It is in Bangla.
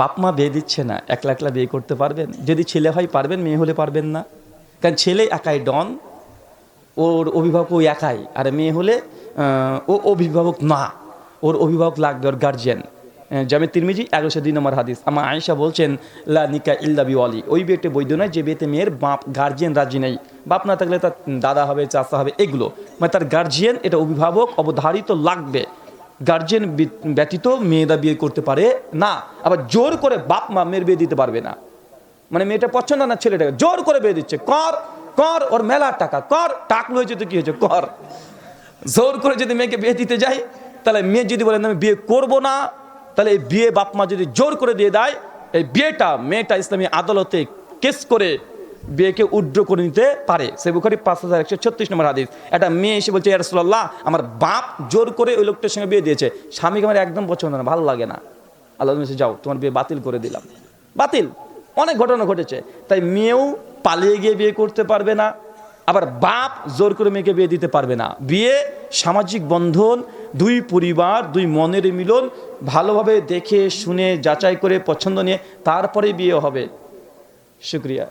বাপ মা বিয়ে দিচ্ছে না, একলা একলা বিয়ে করতে পারবেন? যদি ছেলে হয় পারবেন, মেয়ে হলে পারবেন না। কারণ ছেলে একাই ডন, ওর অভিভাবক ওই একাই, আর মেয়ে হলে ও অভিভাবক না ওর অভিভাবক লাগবে, ওর গার্জিয়ান জামে তিরমিজি, এগারোশো দুই নম্বর হাদিস। আমার আয়েশা বলছেন, লা নিকা ইল্লা বিওয়ালি। ওই বিয়েতে বৈধ নয়, যে বিয়েতে মেয়ের বাপ গার্জিয়ান রাজি নেই। বাপ না থাকলে তার দাদা হবে, চাচা হবে, এগুলো। মানে তার গার্জিয়ান এটা অভিভাবক, অবধারিত লাগবে। গার্জিয়ান ব্যতীত মেয়েরা বিয়ে করতে পারে না। আবার জোর করে বাপ মা মেয়ের বিয়ে দিতে পারবে না। মানে মেয়েটা পছন্দ না ছেলেটাকে, জোর করে বিয়ে দিচ্ছে। কর কর, ওর মেলার টাকা, কর, টাকলো হয়েছে তো কি হয়েছে, কর। জোর করে যদি মেয়েকে বিয়ে দিতে যাই, তাহলে মেয়ে যদি বলেন আমি বিয়ে করব না, তাহলে এই বিয়ে বাপ মা যদি জোর করে দিয়ে দেয়, এই বিয়েটা মেয়েটা ইসলামী আদালতে কেস করে বিয়েকে উড্র করে নিতে পারে। সে বুখারি পাঁচ হাজার একশো ছত্রিশ নম্বর হাদিস। একটা মেয়ে এসে বলছে ইয়ারসোল্লাহ আমার বাপ জোর করে ওই লোকটার সঙ্গে বিয়ে দিয়েছে। স্বামীকে আমার একদম পছন্দ না, ভালো লাগে না। আল্লাহ যাও, তোমার বিয়ে বাতিল করে দিলাম। বাতিল। অনেক ঘটনা ঘটেছে। তাই মেয়েও পালিয়ে গিয়ে বিয়ে করতে পারবে না, আবার বাপ জোর করে মেয়েকে বিয়ে দিতে পারবে না। বিয়ে সামাজিক বন্ধন, দুই পরিবার, দুই মনের মিলন, ভালোভাবে দেখে, শুনে, যাচাই করে, পছন্দ নিয়ে তারপরে বিয়ে হবে। শুক্রিয়া।